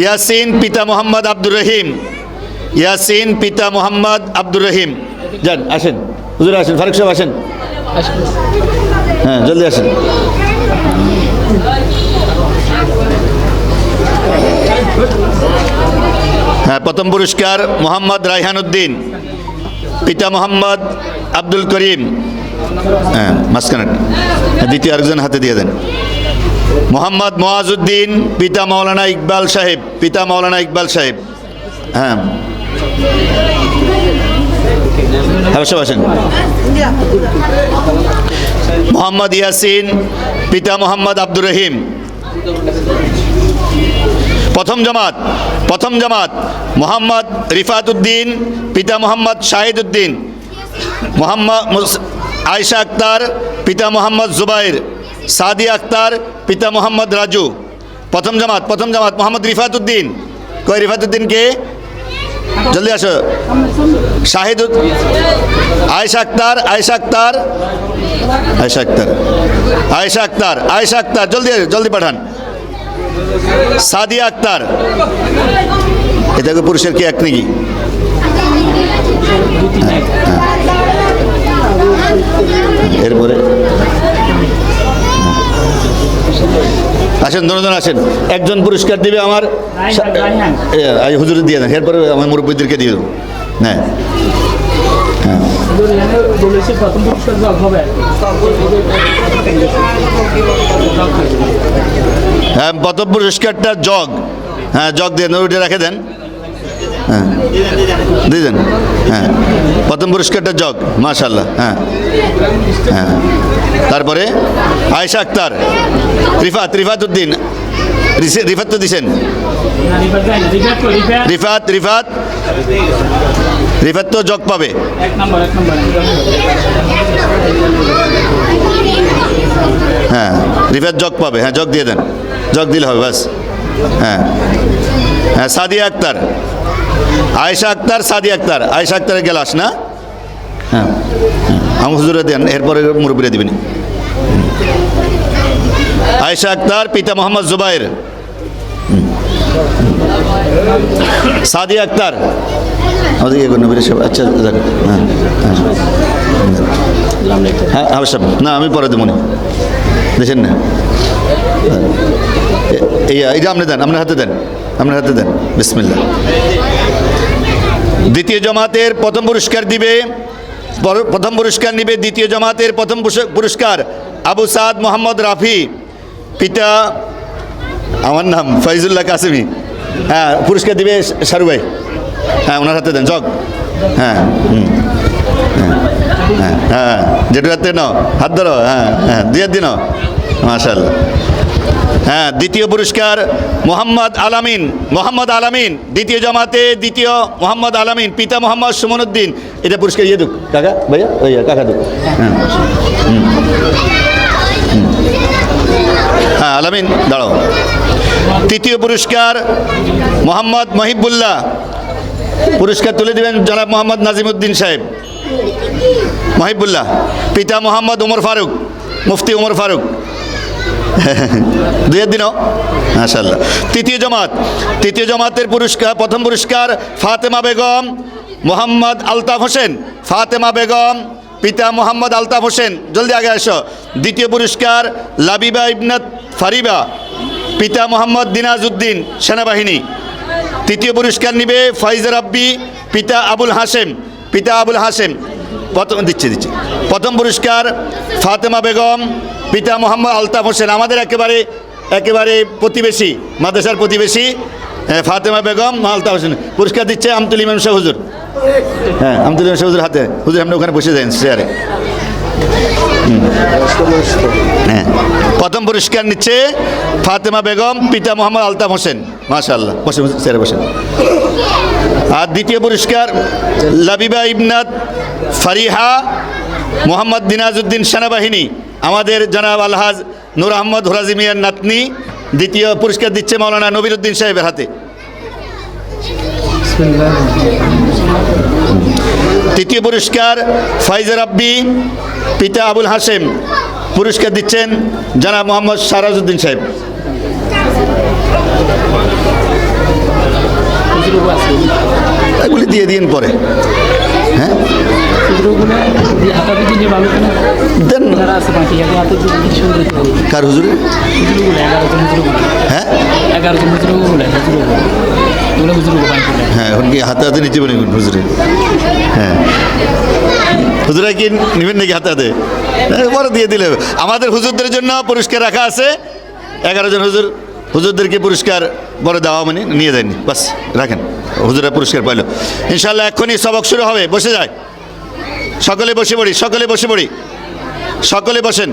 ইয়াসিন পিতা মোহাম্মদ আব্দুর রহিম। ইয়াসিন পিতা মোহাম্মদ আব্দুর রহিম। যান, আসেন। হুজুর, আসেন, ফারুক সাহেব, আসেন। হ্যাঁ জলদি আসেন। হ্যাঁ প্রথম পুরস্কার মোহাম্মদ রাইহান উদ্দিন। পিতা মোহাম্মদ আব্দুল করিম। হ্যাঁ মাঝখানে। দ্বিতীয় আরেকজন হাতে দিয়ে দেন। মোহাম্মদ মোয়াজউদ্দিন পিতা মৌলানা ইকবাল সাহেব, পিতা মৌলানা ইকবাল সাহেব। হ্যাঁ। হ্যাঁ মোহাম্মদ ইয়াসিন, পিতা মোহাম্মদ আব্দুর রহিম। প্রথম জামাত প্রথম জামাত, মোহাম্মদ রিফাত উদ্দিন পিতা মোহাম্মদ শাহিদ উদ্দিন মোহাম্মদ আয়শা আক্তার, পিতা মোহাম্মদ জুবাইর। সাদিয়া আক্তার পিতা মোহাম্মদ রাজু। প্রথম জামাত প্রথম জামাত মোহাম্মদ রিফাত উদ্দিন কই রিফাত উদ্দিন কে? জলদি আসো। শাহিদ আয়েশা আক্তার আয়েশা আক্তার। আয়েশা আক্তার। আয়েশা আক্তার আয়েশা আক্তার। জলদি জলদি পাঠান। সাদিয়া আক্তার। এটাকে পুরুষের কি এক নাকি? হ্যাঁ, হ্যাঁ। এরপরে আসেন দুজন আসেন। একজন পুরস্কার দিবে আমার হুজুর দিয়ে দেন, এরপরে আমার মুরব্বীদেরকে দিয়ে দেবো। হ্যাঁ। হ্যাঁ প্রথম পুরস্কারটা জগ। হ্যাঁ জগ দিয়ে ওইটা রেখে দেন। হ্যাঁ। দিয়ে দেন হ্যাঁ। প্রথম পুরস্কারটা জগ মাশাল্লাহ হ্যাঁ। হ্যাঁ। তারপরে আয়েশা আক্তার, রিফাত উদ্দিন রিফাত তো দিছেন রিফাত রিফাত রিফাত তো জগ পাবে। হ্যাঁ রিফাত জগ পাবে হ্যাঁ জগ দিয়ে দেন। জগ দিলে হবে, বাস। হ্যাঁ। হ্যাঁ সাদিয়া আক্তার। আয়েশা আক্তার, সাদিয়া আক্তার। আয়েশা আক্তারের গেলাস না? হ্যাঁ আমার হুজুরে দেন, এরপরে মুরব্বীরা দিবেন। আয়েশা আক্তার, পিতা মোহাম্মদ জুবাইর। সাদিয়া আক্তার। আমাদের সব- আচ্ছা হ্যাঁ হ্যাঁ। হ্যাঁ না, আমি পরে না। দেখেন না। এইটা আপনি দেন, আপনার হাতে দেন। আপনার হাতে দেন। বিসমিল্লা দ্বিতীয় জমাতের প্রথম পুরস্কার দিবে, পর- প্রথম পুরস্কার নিবে দ্বিতীয় জমাতের প্রথম পুরস্কার আবু সাদ মোহাম্মদ রাফি, পিতা আমার নাম ফৈজুল্লাহ কাসিমি। হ্যাঁ পুরস্কার দিবে শাহরু ভাই। হ্যাঁ ওনার হাতে দেন, জগ। হ্যাঁ হুম। হ্যাঁ হ্যাঁ যেটু হাতে নাও, হাত ধরো হ্যাঁ হ্যাঁ দিয়ে দিন মাশাল্লাহ হ্যাঁ দ্বিতীয় পুরস্কার মোহাম্মদ আলামিন মোহাম্মদ আলামিন, দ্বিতীয় জমাতে দ্বিতীয় মোহাম্মদ আলামিন, পিতা মোহাম্মদ সুমনুদ্দিন এটা পুরস্কার ইয়ে দুক কাকা, ভাইয়া ভাইয়া কাকা দুক হ্যাঁ। হ্যাঁ আলামিন, দাঁড়াও। তৃতীয় পুরস্কার মোহাম্মদ মহিবুল্লাহ। পুরস্কার তুলে দেবেন জনাব মোহাম্মদ নাজিমুদ্দিন সাহেব। মহিবুল্লাহ, পিতা মোহাম্মদ উমর ফারুক, মুফতি উমর ফারুক। দুয়ের দিনও? মাশাল্লাহ তৃতীয় জমাত। তৃতীয় জমাতের পুরস্কার প্রথম পুরস্কার ফাতেমা বেগম মোহাম্মদ আলতাফ হোসেন। ফাতেমা বেগম, পিতা মোহাম্মদ আলতাফ হোসেন। জলদি আগে আসো। দ্বিতীয় পুরস্কার লাবিবা ইবনাত ফারিবা, পিতা মোহাম্মদ দিনাজউদ্দিন সেনাবাহিনী। তৃতীয় পুরস্কার নিবে ফাইজার আব্বি, পিতা আবুল হাসেম পিতা আবুল হাসেম প্রথম দিচ্ছে দিচ্ছে। প্রথম পুরস্কার ফাতেমা বেগম পিতা মোহাম্মদ আলতাফ হোসেন, আমাদের একেবারে একেবারে প্রতিবেশী, মাদ্রাসার প্রতিবেশী ফাতেমা বেগম আলতাফ হোসেন। পুরস্কার দিচ্ছে আমতুল ইমাম শাহ হুজুর। হ্যাঁ আমতুল ইমাম শাহ হুজুর হাতে। হুজুর আপনি ওখানে বসে যান চেয়ারে। হ্যাঁ। প্রথম পুরস্কার নিচ্ছে ফাতেমা বেগম, পিতা মোহাম্মদ আলতাফ হোসেন। মাশাল্লাহ বসে বসেন। আর দ্বিতীয় পুরস্কার, লাবিবা ইবনাত ফারিহা, মোহাম্মদ দিনাজউদ্দিন সেনাবাহিনী। আমাদের জনাব আলহাজ নূর আহমদ হোরাজি মিয়ার নাতনি, দ্বিতীয় পুরস্কার দিচ্ছে মৌলানা নবিরুদ্দিন সাহেবের হাতে। তৃতীয় পুরস্কার ফাইজার আব্বি, পিতা আবুল হাসেম পুরস্কার দিচ্ছেন জনাব মোহাম্মদ সারাজউদ্দিন সাহেব। এগুলি দিয়ে দিন পরে। দেন কার হুজুরে? হ্যাঁ? হ্যাঁ এখন কি হাতে হাতে নিতে পারেন হুজুরে? হ্যাঁ। হুজুরা কি নেবেন নাকি হাতে হাতে? হ্যাঁ, পরে দিয়ে দিলে আমাদের হুজুরদের জন্য পুরস্কার রাখা আছে। এগারো জন হুজুর হুজুরদেরকে পুরস্কার বড় দেওয়া মানে নিয়ে যায়নি। বাস রাখেন। হুজুরা পুরস্কার পাইলো। ইনশাল্লাহ এক্ষুনি সবক শুরু হবে। বসে যায়। সকলে বসে পড়ি সকলে বসে পড়ি। সকলে বসেন।